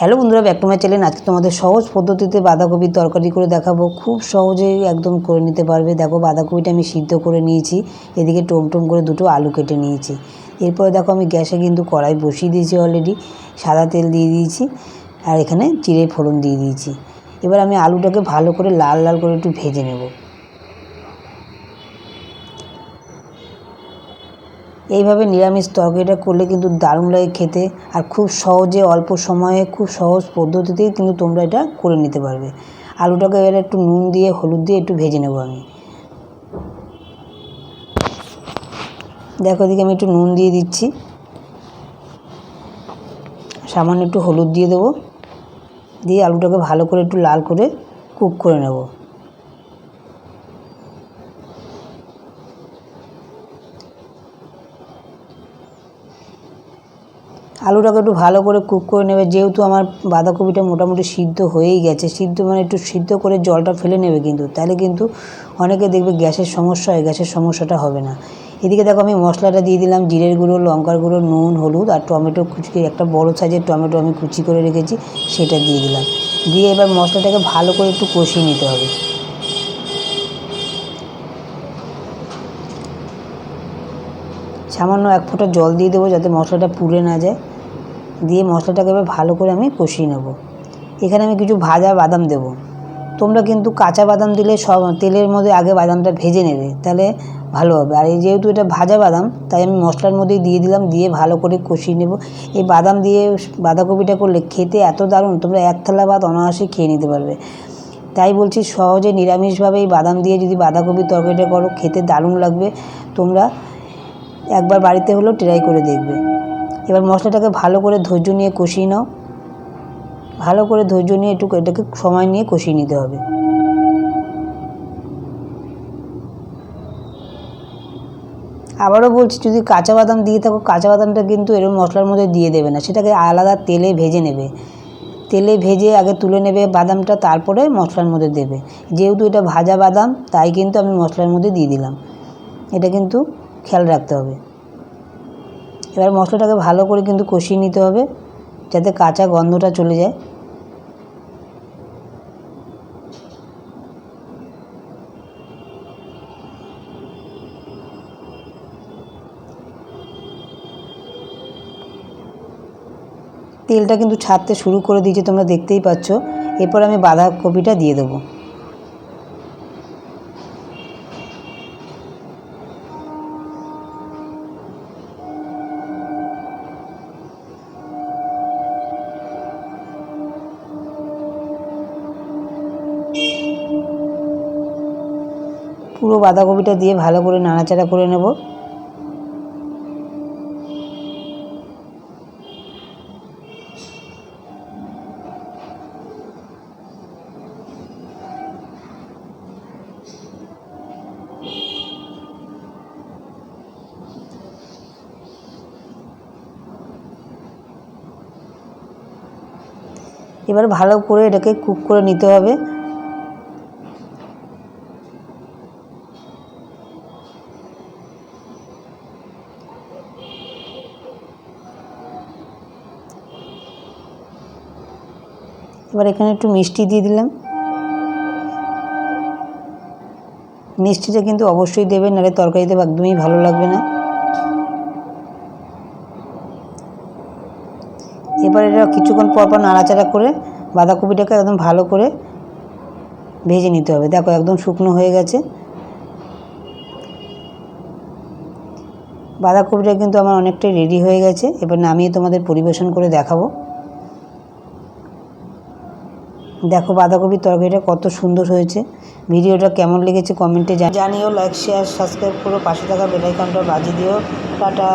Hello বন্ধুরা back to my channel আজকে তোমাদের সহজ পদ্ধতিতে বাঁধাকপির তরকারি করে দেখাবো। খুব সহজেই একদম করে নিতে পারবে। দেখো, বাঁধাকপিটা আমি সিদ্ধ করে নিয়েছি। এদিকে টম টম করে দুটো আলু কেটে নিয়েছি। এরপরে দেখো, আমি গ্যাসে কিন্তু কড়াই বসিয়ে দিয়েছি অলরেডি সাদা তেল দিয়ে দিয়েছি আর এখানে চিড়ে ফোড়ন দিয়ে দিয়েছি। এবার আমি আলুটাকে ভালো করে লাল লাল করে একটু ভেজে নেব। এইভাবে নিরামিষ তরকারিটা করলে কিন্তু দারুণ লাগে খেতে আর খুব সহজে, অল্প সময়ে, খুব সহজ পদ্ধতিতেই কিন্তু তোমরা এটা করে নিতে পারবে। আলুটাকে এবার একটু নুন দিয়ে, হলুদ দিয়ে একটু ভেজে নেব আমি। দেখো এদিকে আমি একটু নুন দিয়ে দিচ্ছি। সামান্য একটু হলুদ দিয়ে দেবো। দিয়ে আলুটাকে ভালো করে একটু লাল করে কুক করে নেব। আলুটাকে একটু ভালো করে কুক করে নেবে, যেহেতু আমার বাঁধাকপিটা মোটামুটি সিদ্ধ হয়েই গেছে। সিদ্ধ মানে একটু সিদ্ধ করে জলটা ফেলে নেবে কিন্তু, তাহলে কিন্তু অনেকে দেখবে গ্যাসের সমস্যা হয়, গ্যাসের সমস্যাটা হবে না। এদিকে দেখো আমি মশলাটা দিয়ে দিলাম, জিরের গুঁড়ো, লঙ্কার গুঁড়ো, নুন, হলুদ আর টমেটো কুচি, একটা বড় সাইজের টমেটো আমি কুচি করে রেখেছি, সেটা দিয়ে দিলাম। দিয়ে এবার মশলাটাকে ভালো করে একটু কষিয়ে নিতে হবে। সামান্য এক ফোঁটা জল দিয়ে দেবো যাতে মশলাটা পুড়ে না যায়। দিয়ে মশলাটাকে এবার ভালো করে আমি কষিয়ে নেব। এখানে আমি কিছু ভাজা বাদাম দেব। তোমরা কিন্তু কাঁচা বাদাম দিলে সব তেলের মধ্যে আগে বাদামটা ভেজে নেবে, তাহলে ভালো হবে। আর এই যেহেতু এটা ভাজা বাদাম, তাই আমি মশলার মধ্যেই দিয়ে দিলাম, দিয়ে ভালো করে কষিয়ে নেব। এই বাদাম দিয়ে বাঁধাকপিটা করলে খেতে এত দারুণ, তোমরা এক থালা ভাত অনায়াসে খেয়ে নিতে পারবে। তাই বলছি সহজে নিরামিষভাবে এই বাদাম দিয়ে যদি বাঁধাকপির তরকারিটা করো, খেতে দারুণ লাগবে। তোমরা একবার বাড়িতে হলেও ট্রাই করে দেখবে। এবার মশলাটাকে ভালো করে ধৈর্য নিয়ে কষিয়ে নাও। ভালো করে ধৈর্য নিয়ে একটু এটাকে সময় নিয়ে কষিয়ে নিতে হবে। আবারও বলছি, যদি কাঁচা বাদাম দিয়ে থাকো, কাঁচা বাদামটা কিন্তু এরকম মশলার মধ্যে দিয়ে দেবে না। সেটাকে আলাদা তেলে ভেজে নেবে। তেলে ভেজে আগে তুলে নেবে বাদামটা, তারপরে মশলার মধ্যে দেবে। যেহেতু এটা ভাজা বাদাম, তাই কিন্তু আমি মশলার মধ্যে দিয়ে দিলাম। এটা কিন্তু খেয়াল রাখতে হবে। এবার মশলাটাকে ভালো করে কিন্তু কষিয়ে নিতে হবে, যাতে কাঁচা গন্ধটা চলে যায়। তেলটা কিন্তু ছাড়তে শুরু করে দিয়েছে, তোমরা দেখতেই পাচ্ছ। এরপর আমি বাঁধাকপিটা দিয়ে দেবো। পুরো বাঁধাকপিটা দিয়ে ভালো করে নাড়াচাড়া করে নেব। এবার ভালো করে এটাকে কুক করে নিতে হবে। এবার এখানে একটু মিষ্টি দিয়ে দিলাম। মিষ্টিটা কিন্তু অবশ্যই দেবে নাহলে তরকারিতে একদমই ভালো লাগবে না। এবার এটা কিছুক্ষণ পর পর নাড়াচাড়া করে বাঁধাকপিটাকে একদম ভালো করে ভেজে নিতে হবে। দেখো একদম শুকনো হয়ে গেছে। বাঁধাকপিটা কিন্তু আমার অনেকটাই রেডি হয়ে গেছে। এবার নামিয়ে তোমাদের পরিবেশন করে দেখাবো। দেখো বাঁধাকপির তরকারিটা কত সুন্দর হয়েছে। ভিডিওটা কেমন লেগেছে কমেন্টে জানিও লাইক শেয়ার সাবস্ক্রাইব করো, পাশে থাকা বেলাইকনটা বাজিয়ে দিও। টাটা।